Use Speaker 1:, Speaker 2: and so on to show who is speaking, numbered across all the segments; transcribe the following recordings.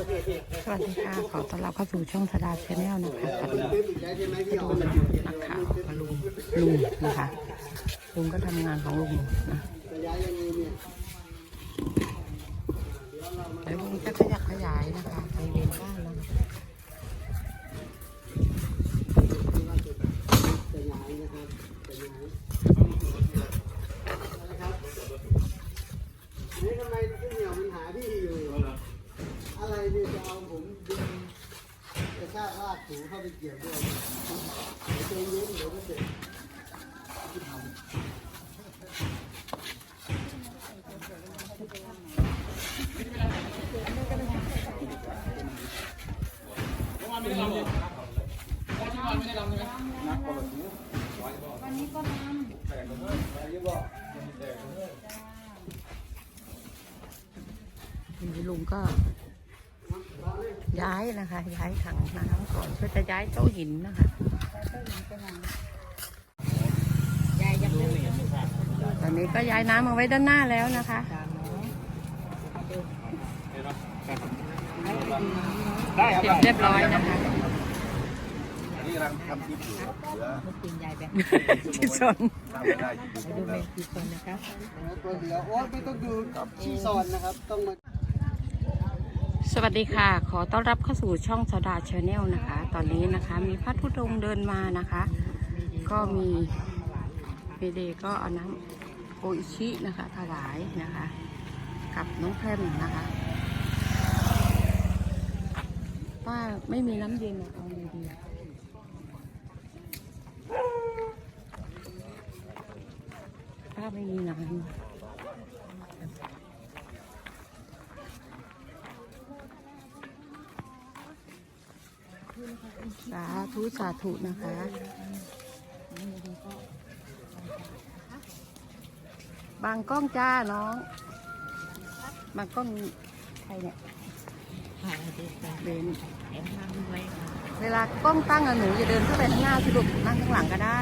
Speaker 1: สวัสดีค่ะ ขอต้อนรับเข้าสู่ช่องสดาชแนลนะคะมาดูนักข่าวมาลุงลุงนะคะ ลุงก็ทำงานของลุงนะแล้วลุงจะขยับขยายนะคะไปเรียนบ้านแล้วนะคะ
Speaker 2: นี่ทำไมพี่เหนียวมันหาที่อยู่ อะไรเนี่ยจะเอาผมดึง กระชาลากถูเข้าไปเกี่ยวด้วยเดี๋ยวเย็นเดี๋ยวก็เสร็จ
Speaker 1: ทีนี้ลุงก็ ย้ายนะคะ ย้ายถังน้ำก่อนเพื่อจะย้ายโต๊ะหินนะคะตอนนี้ก็ย้ายน้ำมาไว้ด้านหน้าแล้วนะคะเสร็จเรียบร้อยนะคะ
Speaker 3: นี่กำลังทำคลิปอยู่ครับเหลือ
Speaker 1: ที่สน
Speaker 3: ทำไม่ได้อยู่
Speaker 1: ไปดูเมทีคนนะคะ
Speaker 2: แล้วตัวเหลือโอ๊ตไม่ต้องดูชี้ซอนนะครับต้องมา
Speaker 1: สวัสดีค่ะ ขอต้อนรับเข้าสู่ช่องสดาชาแนลนะคะ ตอนนี้นะคะ มีพัดพุดงค์เดินมานะคะ ก็มีเมเดก็เอาน้ำโออิชินะคะ ถวายนะคะ กับน้องแพมนะคะป้าไม่มีน้ำเย็นอะเอาดีดีๆป้าไม่มีน้ำ สาธุสาธุนะคะ บางกล้องจ้าน้อง บางกล้องใครเนี่ยเบนเวลากล้องตั้งอะหนูอย่าเดินเข้าไปข้างหน้าสิลูกนั่งข้างหลังก็ได้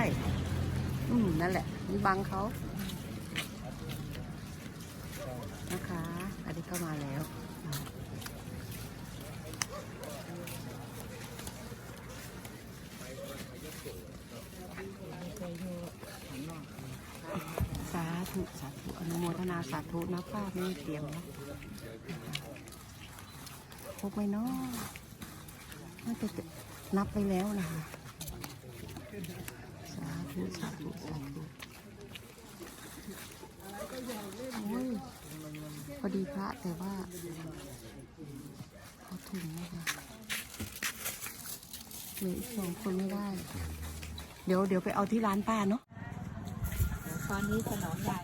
Speaker 1: อืมนั่นแหละมีบังเขานะคะ อันนี้เข้ามาแล้ว สา ธุสาธุอนุโมทนาสาธุนะป้าไม่เตรียมนะพบไหมเนาะน่าจะนับไปแล้วนะคะสาธุสาธุสาธุโอ้ยพอดีพระแต่ว่าเขาถึงนะคะเหลืออีกสองคนไม่ได้ เดี๋ยวเดี๋ยวไปเอาที่ร้านป้าเนาะ
Speaker 4: ตอนนี้สนองใหญ่